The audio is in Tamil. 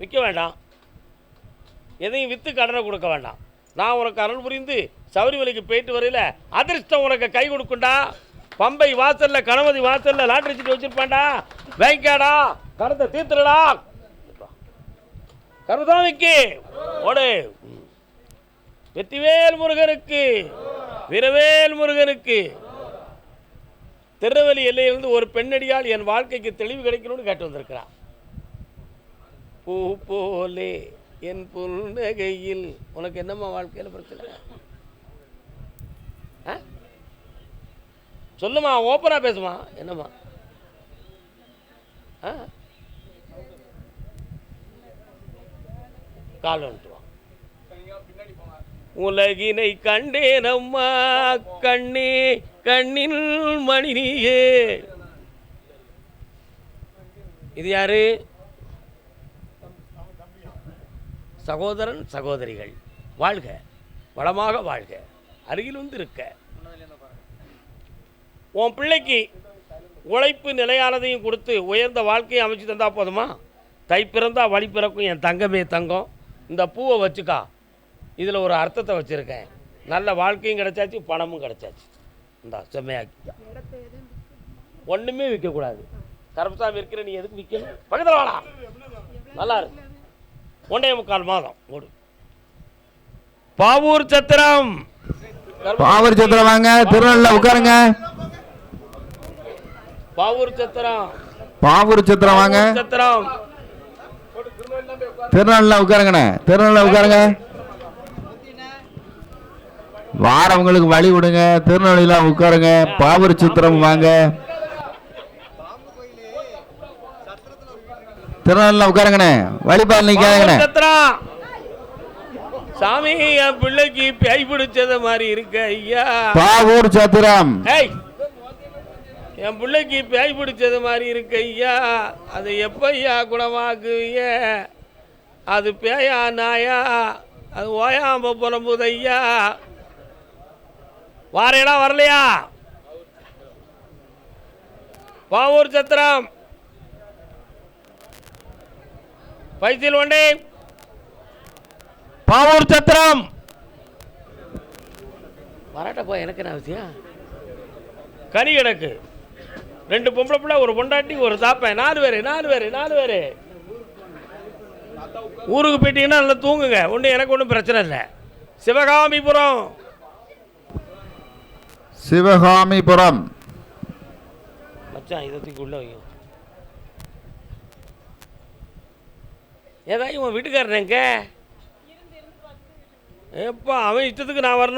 விற்க வேண்டாம். எதையும் விற்று கடனை கொடுக்க வேண்டாம். நான் உனக்கு அருள் புரிந்து சபரிமலைக்கு போயிட்டு வரையில அதிர்ஷ்டம் உனக்கு கை கொடுக்குண்டா. பம்பை வாசல்ல கணபதி வாசல்ல லாட்டரி சீட்டு வச்சுருப்பாண்டா வைக்காடா கடத்தை தீர்த்துடா கருதாமிக்கு ஓடு. வெற்றிவேல் முருகனுக்கு வீரவேல் முருகனுக்கு. திருநெல்வேலி எல்லையிலிருந்து ஒரு பெண்ணடியால் என் வாழ்க்கைக்கு தெளிவு கிடைக்கணும்னு கேட்டு வந்திருக்கிறான். பூ போலே என் புன்னகையில். உனக்கு என்னம்மா வாழ்க்கையில் பிரச்சனை? ஆ? சொல்லுமா ஓப்பனாக பேசுமா. என்னம்மா? ஆ? கால் வந்துட்டுவான் உலகினை உலகினை கண்டேனம்மா கண்ணே கண்ணில் மணியே இது யாரு? சகோதரன் சகோதரிகள் வாழ்க வளமாக வாழ்க அருகில் வந்து இருக்க உன் பிள்ளைக்கு உழைப்பு நிலையானதையும் கொடுத்து உயர்ந்த வாழ்க்கையை அமைச்சு தந்தால் போதுமா? தை பிறந்தா வழி பிறக்கும் என் தங்கமே தங்கம். இந்த பூவை வச்சுக்கா. இதில் ஒரு அர்த்தத்தை வச்சுருக்கேன். நல்ல வாழ்க்கையும் கிடைச்சாச்சு பணமும் கிடைச்சாச்சு. இந்தா செம்மையாக்கி ஒன்றுமே விற்கக்கூடாது கருப்பசாமி இருக்கிற நீ எதுக்கு விற்கணும் பக்கத்தில் வாடா. நல்லா இருக்கு ஒன்றே முக்கால் மாதம் ஓடு. பாவூர் சத்திரம். பாவூர் சத்திரம் வாங்க திருநெல்வேலியில் உட்காருங்க. பாவூர் சத்திரம். பாவூர் சத்திரம் வாங்க. சத்திரம். திருநெல்வேலியில் உட்காருங்கண்ணே திருநெல்வேலியில் உட்காருங்க. வாரவங்களுக்கு வழி விடுங்க திருநெல்வேலியில் உட்காருங்க. பாவூர் சித்திரம் வாங்க. திருநெல்வேலியில் உட்காருங்கண்ணே. வழிபாடு நிற்காதுங்கண்ணே சாமி என் பிள்ளைக்கு பேய் பிடிச்சத மாதிரி இருக்கு ஐயா. பாவூர் சத்திரம். ஏய் என் பிள்ளைக்கு பேய் பிடிச்சது மாதிரி இருக்கு ஐயா. அது எப்பையா குணமாக்குவீங்க அது பேயா நாயா? அது ஓயாம புலம்புது ஐயா. வாரேடா வரலையா? பாவூர் சத்திரம். பைசில் ஒண்டே பாவூர் சத்திரம். வரட்டப்பா எனக்கு என்ன விஷயம் கனி கிடக்கு. ரெண்டு பொம்பளை பிள்ளை ஒரு பொண்டாட்டி ஒரு தாப்பேன் நாலு பேர் நாலு பேர் நாலு பேர். ஊருக்கு போயிட்டீங்கன்னா நல்லா தூங்குங்க. ஒன்றும் எனக்கு ஒன்றும் பிரச்சனை இல்லை. சிவகாமிபுரம். சிவகாமிபுரம். மச்சான் இதை தூக்கி உள்ள வைங்க. ஏதாவது இவன் வீட்டுக்காரன் எங்க? எப்பா அவன் இஷ்டத்துக்கு நான் வரணும்.